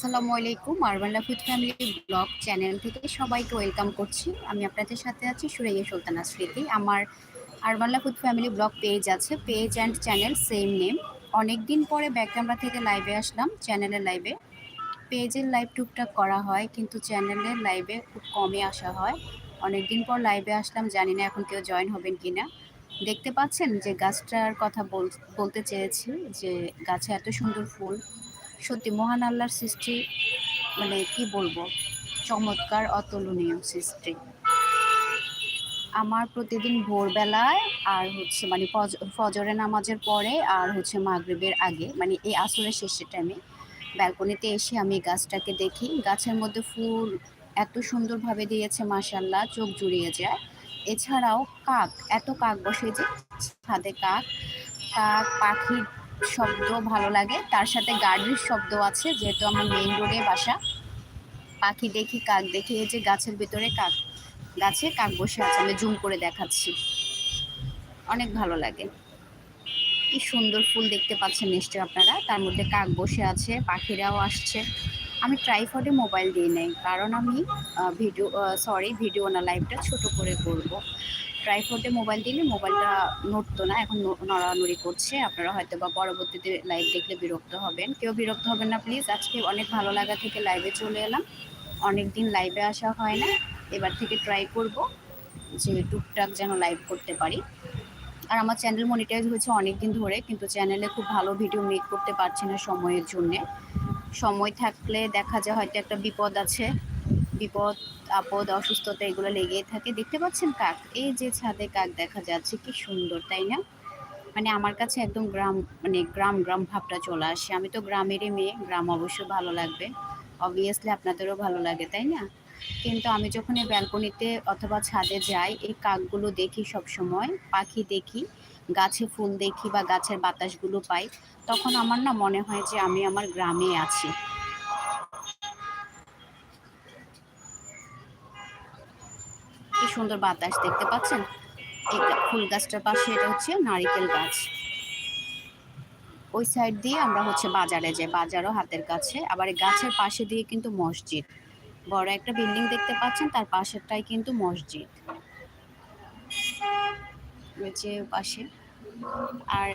আসসালামু আলাইকুম, আরবান লাফুদ ফ্যামিলি ব্লগ চ্যানেল থেকে সবাইকে ওয়েলকাম করছি। আমি আপনাদের সাথে আছি সুরাইয়া সুলতানা স্মৃতি। আমার আরবান লাফুদ ফ্যামিলি ব্লগ পেজ আছে, page and channel same name অনেক দিন পরে ব্যাক ক্যামেরা থেকে লাইভে আসলাম চ্যানেলের লাইভে পেজের লাইভ টুকটাক করা হয়, কিন্তু চ্যানেলের লাইভে খুব কমই আসা হয়। অনেক দিন পর লাইভে আসলাম, জানি না এখন কেউ জয়েন হবেন কি না দেখতে পাচ্ছেন যে গাছটার কথা বলতে চেয়েছি যে গাছে এত সুন্দর ফুল। সত্যি মহান আল্লাহর সৃষ্টি মানে কি বলব? চমৎকার, অতুলনীয় সৃষ্টি। আমার প্রতিদিন ভোরবেলায় আর হচ্ছে মানে ফজরে নামাজের পরে আর হচ্ছে মাগরীবের আগে মানে এই আসরের শেষের টাইমে ব্যালকনিতে এসে আমি গাছটাকে দেখি। গাছের মধ্যে ফুল এত সুন্দরভাবে দিয়েছে মাসাল্লাহ চোখ জুড়িয়ে যায়। এছাড়াও কাক, এত কাক বসে যে ছাদে কাক কাক, পাখির শব্দ ভালো লাগে। তার সাথে গাড়ির শব্দ আছে, যেহেতু আমার মেইন রোডে বাসা। পাখি দেখি, কাক দেখি, এই যে গাছের ভিতরে কাক, গাছে কাক বসে আছে, আমি জুম করে দেখাচ্ছি। অনেক ভালো লাগে। কি সুন্দর ফুল দেখতে পাচ্ছেন নিশ্চয়ই আপনারা। তার মধ্যে কাক বসে আছে, পাখিরাও আসছে। আমি ট্রাইফডে মোবাইল দিয়ে নেই, কারণ আমি ভিডিও সরি ভিডিও না লাইভটা ছোট করে করব। ট্রাইফোর্ডে মোবাইল দিলে মোবাইলটা নড়তো না, এখন নড়ানড়ি করছে। আপনারা হয়তো বা পরবর্তীতে লাইভ দেখলে বিরক্ত হবেন। কেউ বিরক্ত হবেন না প্লিজ আজকে অনেক ভালো লাগা থেকে লাইভে চলে এলাম। অনেক দিন লাইভে আসা হয় না। এবার থেকে ট্রাই করব যে টুকটাক যেন লাইভ করতে পারি। আর আমার চ্যানেল মনিটাইজ হয়েছে অনেক দিন ধরে, কিন্তু চ্যানেলে খুব ভালো ভিডিও মেক করতে পারছি না সময়ের জন্যে। সময় থাকলে দেখা যায় হয়তো একটা বিপদ আছে। বিপদ, আপদ, অসুস্থতা এগুলো লেগেই থাকে। দেখতে পাচ্ছেন কাক? এই যে ছাদে কাক দেখা যাচ্ছে, কি সুন্দর, তাই না? মানে আমার কাছে একদম গ্রাম মানে গ্রাম গ্রাম ভাবটা চলে আসে। আমি তো গ্রামেরই মেয়ে, গ্রাম অবশ্যই ভালো লাগবে। অবভিয়াসলি আপনাদেরও ভালো লাগে, তাই না? কিন্তু আমি যখন এই ব্যালকনিতে অথবা ছাদে যাই, এই কাকগুলো দেখি সব সময় পাখি দেখি, গাছে ফুল দেখি বা গাছের বাতাসগুলো পাই, তখন আমার না মনে হয় যে আমি আমার গ্রামে আছি। সুন্দর বাতাস দেখতে পাচ্ছেন? এটা ফুল গাছটার পাশে এটা হচ্ছে নারিকেল গাছ। ওই সাইড দিয়ে আমরা হচ্ছে বাজারে যাই। বাজারও হাতের কাছে। আবার এই গাছের পাশে দিয়ে কিন্তু মসজিদ। বড় একটা বিল্ডিং দেখতে পাচ্ছেন, তার পাশেরটাই কিন্তু মসজিদ। যে পাশে। আর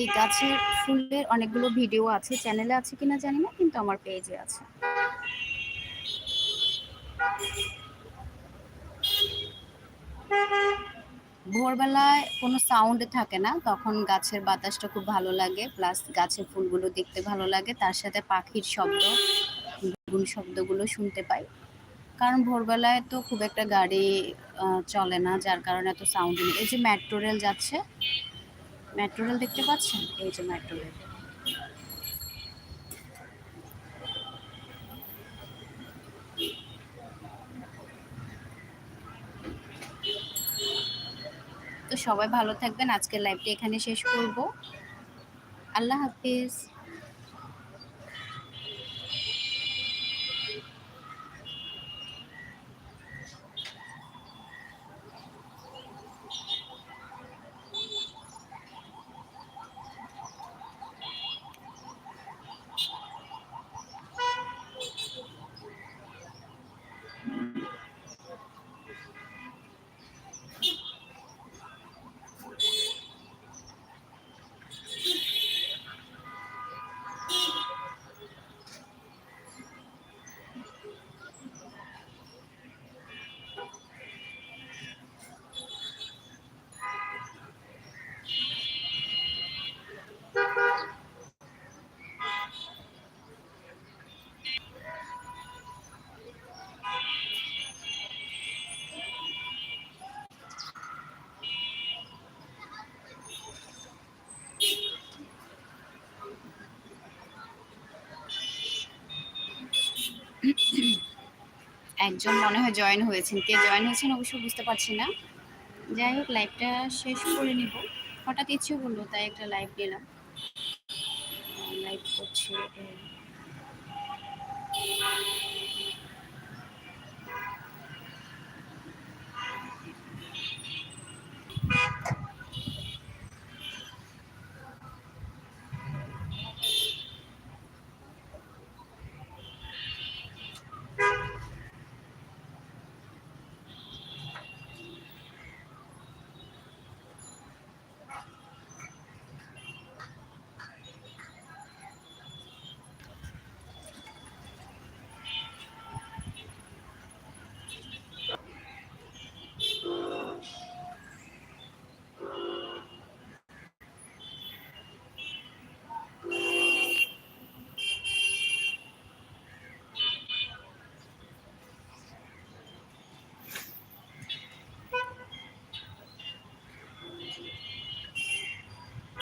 এই গাছের ফুলের অনেকগুলো ভিডিও আছে। চ্যানেলে আছে কিনা জানি না, কিন্তু আমার পেজে আছে। ভোরবেলায় কোনো সাউন্ড থাকে না। তখন গাছের বাতাসটা খুব ভালো লাগে। প্লাস গাছের ফুলগুলো দেখতে ভালো লাগে। তার সাথে পাখির শব্দ গুন শব্দগুলো শুনতে পাই। কারণ ভোরবেলায় তো খুব একটা গাড়ি চলে না। যার কারণে এত সাউন্ড নেই। এই যে মেট্রো রেল যাচ্ছে মেট্রো রেল দেখতে পাচ্ছেন? এই যে মেট্রো রেল তো সবাই ভালো থাকবেন। আজকের লাইভটি এখানে শেষ করব। আল্লাহ হাফিজ। একজন মনে হয় জয়েন হয়েছেন। কে জয়েন হয়েছেন অবশ্য বুঝতে পারছি না। যাই হোক লাইভটা শেষ করে নিব। হঠাৎ ইচ্ছে করল, তাই একটা লাইভ দিলাম লাইভ করছে